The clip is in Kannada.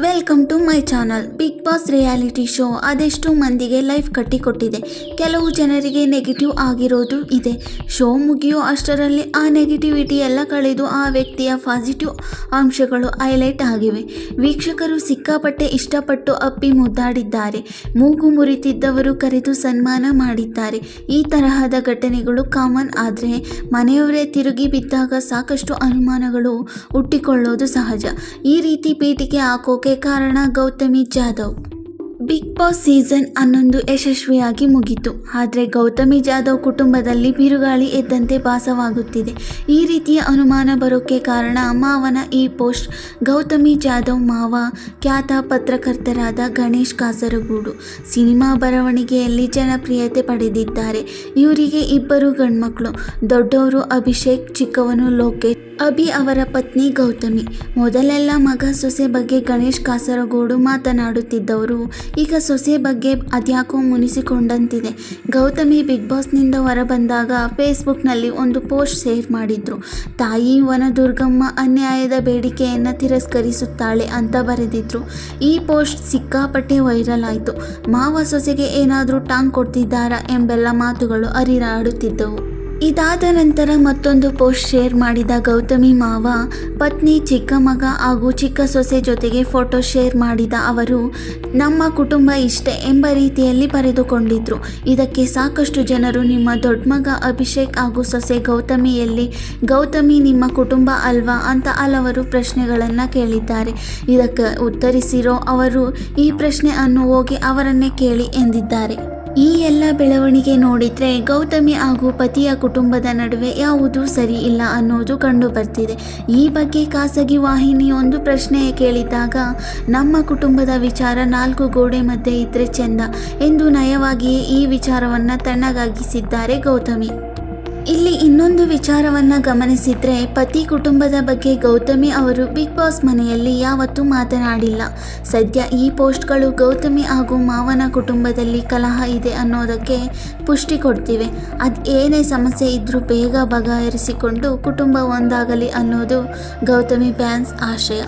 Welcome to my channel big boss reality show ಅದೆಷ್ಟು ಮಂದಿಗೆ ಲೈಫ್ ಕಟ್ಟಿಕೊಟ್ಟಿದೆ. ಕೆಲವು ಜನರಿಗೆ ನೆಗೆಟಿವ್ ಆಗಿರೋದು ಇದೆ. ಶೋ ಮುಗಿಯೋ ಅಷ್ಟರಲ್ಲಿ ಆ ನೆಗೆಟಿವಿಟಿ ಎಲ್ಲ ಕಳೆದು ಆ ವ್ಯಕ್ತಿಯ ಪಾಸಿಟಿವ್ ಅಂಶಗಳು ಹೈಲೈಟ್ ಆಗಿವೆ. ವೀಕ್ಷಕರು ಸಿಕ್ಕಾಪಟ್ಟೆ ಇಷ್ಟಪಟ್ಟು ಅಪ್ಪಿ ಮುದ್ದಾಡಿದ್ದಾರೆ. ಮೂಗು ಮುರಿತಿದ್ದವರು ಕರೆದು ಸನ್ಮಾನ ಮಾಡಿದ್ದಾರೆ. ಈ ತರಹದ ಘಟನೆಗಳು ಕಾಮನ್ ಆದರೆ ಮನೆಯವರೇ ತಿರುಗಿ ಬಿದ್ದಾಗ ಸಾಕಷ್ಟು ಅನುಮಾನಗಳು ಹುಟ್ಟಿಕೊಳ್ಳೋದು ಸಹಜ. ಈ ರೀತಿ ಪೀಠಿಕೆ ಹಾಕೋಕೆ ಕಾರಣ Gautami Jadhav big boss season ಹನ್ನೊಂದು ಯಶಸ್ವಿಯಾಗಿ ಮುಗಿತು. ಆದರೆ ಗೌತಮಿ ಜಾಧವ್ ಕುಟುಂಬದಲ್ಲಿ ಬಿರುಗಾಳಿ ಎದ್ದಂತೆ ಭಾಸವಾಗುತ್ತಿದೆ. ಈ ರೀತಿಯ ಅನುಮಾನ ಬರೋಕ್ಕೆ ಕಾರಣ ಮಾವನ ಈ ಪೋಸ್ಟ್. ಗೌತಮಿ ಜಾಧವ್ ಮಾವ ಖ್ಯಾತ ಪತ್ರಕರ್ತರಾದ ಗಣೇಶ್ ಕಾಸರಗೂಡು. ಸಿನಿಮಾ ಬರವಣಿಗೆಯಲ್ಲಿ ಜನಪ್ರಿಯತೆ ಪಡೆದಿದ್ದಾರೆ. ಇವರಿಗೆ ಇಬ್ಬರು ಗಂಡ್ಮಕ್ಕಳು ದೊಡ್ಡವರು ಅಭಿಷೇಕ್, ಚಿಕ್ಕವನು ಲೋಕೇಶ್, ಅಭಿ ಅವರ ಪತ್ನಿ ಗೌತಮಿ. ಮೊದಲೆಲ್ಲ ಮಗ ಸೊಸೆ ಬಗ್ಗೆ ಗಣೇಶ್ ಕಾಸರಗೋಡು ಮಾತನಾಡುತ್ತಿದ್ದವರು ಈಗ ಸೊಸೆ ಬಗ್ಗೆ ಅದ್ಯಾಕೋ ಮುನಿಸಿಕೊಂಡಂತಿದೆ. ಗೌತಮಿ ಬಿಗ್ ಬಾಸ್ನಿಂದ ಹೊರಬಂದಾಗ ಫೇಸ್ಬುಕ್ನಲ್ಲಿ ಒಂದು ಪೋಸ್ಟ್ ಶೇರ್ ಮಾಡಿದ್ರು. ತಾಯಿ ವನದುರ್ಗಮ್ಮ ಅನ್ಯಾಯದ ಬೇಡಿಕೆಯನ್ನು ತಿರಸ್ಕರಿಸುತ್ತಾಳೆ ಅಂತ ಬರೆದಿದ್ರು. ಈ ಪೋಸ್ಟ್ ಸಿಕ್ಕಾಪಟ್ಟೆ ವೈರಲ್ ಆಯಿತು. ಮಾವ ಸೊಸೆಗೆ ಏನಾದರೂ ಟಾಂಗ್ ಕೊಡ್ತಿದ್ದಾರಾ ಎಂಬೆಲ್ಲ ಮಾತುಗಳು ಹರಿದಾಡುತ್ತಿದ್ದವು ಇದಾದ ನಂತರ ಮತ್ತೊಂದು ಪೋಸ್ಟ್ ಶೇರ್ ಮಾಡಿದ ಗೌತಮಿ ಮಾವ, ಪತ್ನಿ, ಚಿಕ್ಕ ಮಗ ಹಾಗೂ ಚಿಕ್ಕ ಸೊಸೆ ಜೊತೆಗೆ ಫೋಟೋ ಶೇರ್ ಮಾಡಿದ ಅವರು, ನಮ್ಮ ಕುಟುಂಬ ಇಷ್ಟೇ ಎಂಬ ರೀತಿಯಲ್ಲಿ ಬರೆದುಕೊಂಡಿದ್ರು. ಇದಕ್ಕೆ ಸಾಕಷ್ಟು ಜನರು ನಿಮ್ಮ ದೊಡ್ಡ ಮಗ ಅಭಿಷೇಕ್ ಹಾಗೂ ಸೊಸೆ ಗೌತಮಿಯಲ್ಲಿ, ಗೌತಮಿ, ನಿಮ್ಮ ಕುಟುಂಬ ಅಲ್ವಾ? ಅಂತ ಹಲವರು ಪ್ರಶ್ನೆಗಳನ್ನು ಕೇಳಿದ್ದಾರೆ. ಇದಕ್ಕೆ ಉತ್ತರಿಸಿರೋ ಅವರು, ಈ ಪ್ರಶ್ನೆ ಅನ್ನು ಹೋಗಿ ಅವರನ್ನೇ ಕೇಳಿ ಎಂದಿದ್ದಾರೆ. ಈ ಎಲ್ಲ ಬೆಳವಣಿಗೆ ನೋಡಿದ್ರೆ ಗೌತಮಿ ಹಾಗೂ ಪತಿಯ ಕುಟುಂಬದ ನಡುವೆ ಯಾವುದೂ ಸರಿ ಇಲ್ಲ ಅನ್ನೋದು ಕಂಡು ಬರ್ತಿದೆ. ಈ ಬಗ್ಗೆ ಖಾಸಗಿ ವಾಹಿನಿ ಒಂದು ಪ್ರಶ್ನೆ ಕೇಳಿದಾಗ, ನಮ್ಮ ಕುಟುಂಬದ ವಿಚಾರ ನಾಲ್ಕು ಗೋಡೆ ಮಧ್ಯೆ ಇದ್ರೆ ಚೆಂದ ಎಂದು ನಯವಾಗಿಯೇ ಈ ವಿಚಾರವನ್ನು ತಣ್ಣಗಾಗಿಸಿದ್ದಾರೆ ಗೌತಮಿ. ಇಲ್ಲಿ ಇನ್ನೊಂದು ವಿಚಾರವನ್ನ ಗಮನಿಸಿದ್ರೆ, ಪತಿ ಕುಟುಂಬದ ಬಗ್ಗೆ ಗೌತಮಿ ಅವರು ಬಿಗ್ ಬಾಸ್ ಮನೆಯಲ್ಲಿ ಯಾವತ್ತೂ ಮಾತನಾಡಿಲ್ಲ. ಸದ್ಯ ಈ ಪೋಸ್ಟ್ಗಳು ಗೌತಮಿ ಹಾಗೂ ಮಾವನ ಕುಟುಂಬದಲ್ಲಿ ಕಲಹ ಇದೆ ಅನ್ನೋದಕ್ಕೆ ಪುಷ್ಟಿ ಕೊಡ್ತಿವೆ. ಅದು ಏನೇ ಸಮಸ್ಯೆ ಇದ್ರೂ ಬೇಗ ಬಗೆಹರಿಸಿಕೊಂಡು ಕುಟುಂಬ ಒಂದಾಗಲಿ ಅನ್ನೋದು ಗೌತಮಿ ಫ್ಯಾನ್ಸ್ ಆಶಯ.